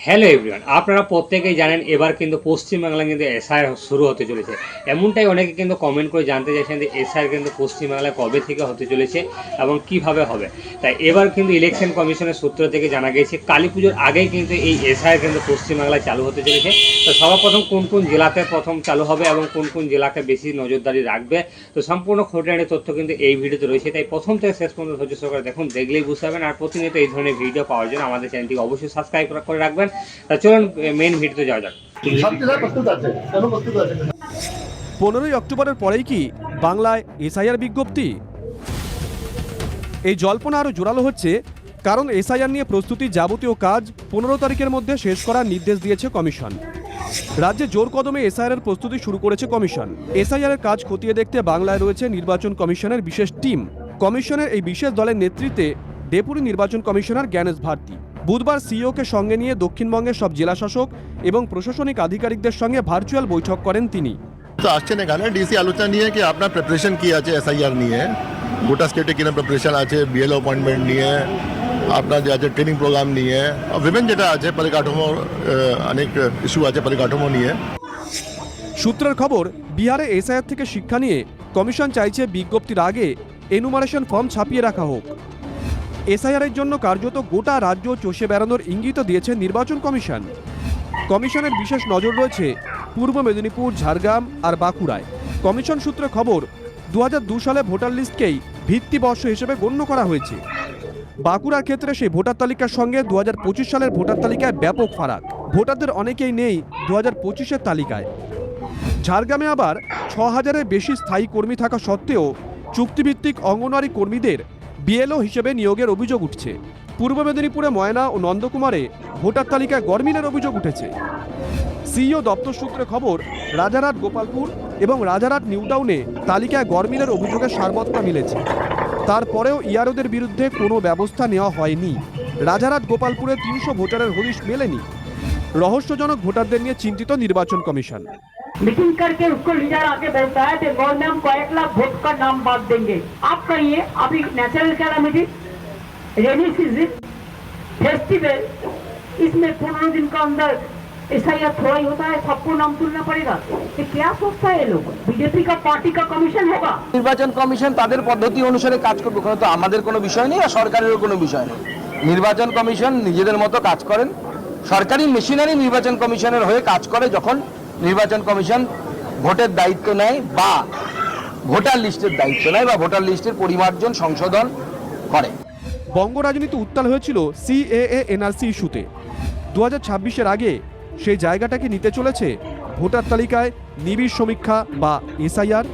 Hello everyone আপনারা প্রত্যেকেই জানেন এবার কিন্তু পশ্চিমবাংলায় কিন্তু এসআই শুরু হতে চলেছে। এমনটাই অনেকে কিন্তু কমেন্ট করে জানতে চাইছেন যে এসআই কিন্তু পশ্চিমবাংলায় কবে থেকে হতে চলেছে এবং কীভাবে হবে। তাই এবার কিন্তু ইলেকশন কমিশনের সূত্র থেকে জানা গিয়েছে, কালী পুজোর আগেই কিন্তু এই এসআই কিন্তু পশ্চিমবাংলায় চালু হতে চলেছে। তো সর্বপ্রথম কোন কোন জেলাতে প্রথম চালু হবে এবং কোন কোন জেলাকে বেশি নজরদারি রাখবে? তো সম্পূর্ণ খোঁটানি তথ্য কিন্তু এই ভিডিওতে রয়েছে। তাই প্রথম থেকে শেষ পর্যন্ত ধৈর্য সহকারে দেখুন, দেখলেই বুঝতে পারবেন। আর প্রতিনিয়ত এই ধরনের ভিডিও পাওয়ার জন্য আমাদের চ্যানেলটিকে অবশ্যই সাবস্ক্রাইব করে রাখবেন। চলুন ভিডিওতে যাওয়া যাক। পনেরোই অক্টোবরের পরেই কি বাংলায় এসআইআর বিজ্ঞপ্তি? এই জল্পনা আরও জোরালো হচ্ছে, কারণ এসআইআর নিয়ে প্রস্তুতি যাবতীয় কাজ পনেরো তারিখের মধ্যে শেষ করার নির্দেশ দিয়েছে কমিশন। রাজ্যে জোর কদমে এসআইআর এর প্রস্তুতি শুরু করেছে কমিশন। এসআইআর এর কাজ খতিয়ে দেখতে বাংলায় রয়েছে নির্বাচন কমিশনের বিশেষ টিম। কমিশনের এই বিশেষ দলের নেতৃত্বে ডেপুটি নির্বাচন কমিশনার জ্ঞানেশ ভারতী। বুধবার সিইওকে সঙ্গে নিয়ে দক্ষিণবঙ্গের সব জেলাশাসক এবং প্রশাসনিক আধিকারিকদের সঙ্গে ভার্চুয়াল বৈঠক করেন তিনি। তো আসছেন এখানে ডিসি আলোচনা নিয়ে কি আপনার প্রিপারেশন কি আছে এসআইআর নিয়ে? গোটা স্টেটে কীরকম প্রিপারেশন আছে? বিএলও অ্যাপয়েন্টমেন্ট নিয়ে আপনার যে আছে ট্রেনিং প্রোগ্রাম নিয়ে আর বিভিন্ন যেটা আছে পরিকাঠামো অনেক ইস্যু আছে পরিকাঠামো নিয়ে। সূত্রের খবর বিহারে এসআইআর থেকে শিক্ষা নিয়ে কমিশন চাইছে বিজ্ঞপ্তির আগে এনুমারেশন ফর্ম ছাপিয়ে রাখা হোক। এসআইআর এর জন্য কার্যত গোটা রাজ্য চষে বেড়ানোর ইঙ্গিত দিয়েছে নির্বাচন কমিশন। কমিশনের বিশেষ নজর রয়েছে পূর্ব মেদিনীপুর, ঝাড়গ্রাম আর বাঁকুড়ায়। কমিশন সূত্রে খবর, দু সালে ভোটার লিস্টকেই ভিত্তিবর্ষ হিসেবে গণ্য করা হয়েছে। বাঁকুড়ার ক্ষেত্রে সেই ভোটার তালিকার সঙ্গে দু হাজার পঁচিশ সালের ভোটার তালিকায় ব্যাপক ফারাক। ভোটারদের অনেকেই নেই দু হাজার তালিকায়। ঝাড়গ্রামে আবার ছ হাজারের বেশি স্থায়ী কর্মী থাকা সত্ত্বেও চুক্তিভিত্তিক অঙ্গনওয়াড়ি কর্মীদের বিএলও হিসেবে নিয়োগের অভিযোগ উঠছে। পূর্ব মেদিনীপুরে ময়না ও নন্দকুমারে ভোটার তালিকায় গরমিলের অভিযোগ উঠেছে। সিইও দপ্তর সূত্রে খবর, রাজারহাট, গোপালপুর এবং রাজারহাট নিউটাউনে তালিকায় গরমিলের অভিযোগের সারবত্তা মিলেছে। তারপরেও ইয়ারোদের বিরুদ্ধে কোনো ব্যবস্থা নেওয়া হয়নি। রাজারহাট, গোপালপুরে তিনশো ভোটারের হদিশ মেলেনি। রহস্যজনক ভোটারদের নিয়ে চিন্তিত নির্বাচন কমিশন। लेकिन करके उसको लीडर आके बैठता है कि गौर में हम एक लाख वोट का नाम बांट देंगे आप कहिए अभी natural calamity rainy season festival इसमें पंद्रह दिन का अंदर ऐसा या थोड़ा ही होता है सबको नाम तुलना पड़ेगा ये क्या सोचता है लोग बीजेपी का पार्टी का कमीशन होगा निर्वाचन कमीशन তাদের पद्धति अनुसार काज করবে ওখানে তো আমাদের কোনো विषय नहीं আর সরকারেরও কোনো বিষয় নেই নির্বাচন কমিশন নিজেদের মতো কাজ করেন সরকারি মেশিনারি নির্বাচন কমিশনের হয়ে কাজ করে যখন নির্বাচন কমিশন ভোটের দায়িত্ব নেয় বা ভোটার লিস্টের দায়িত্ব নেয় বা ভোটার লিস্টের পরিমার্জন, সংশোধন করে। বঙ্গ রাজনীতি উত্তাল হয়েছিল সিএএ এনআরসি ইস্যুতে। দু হাজার আগে সেই জায়গাটাকে নিতে চলেছে ভোটার তালিকায় নিবিড় সমীক্ষা বা এসআইআর।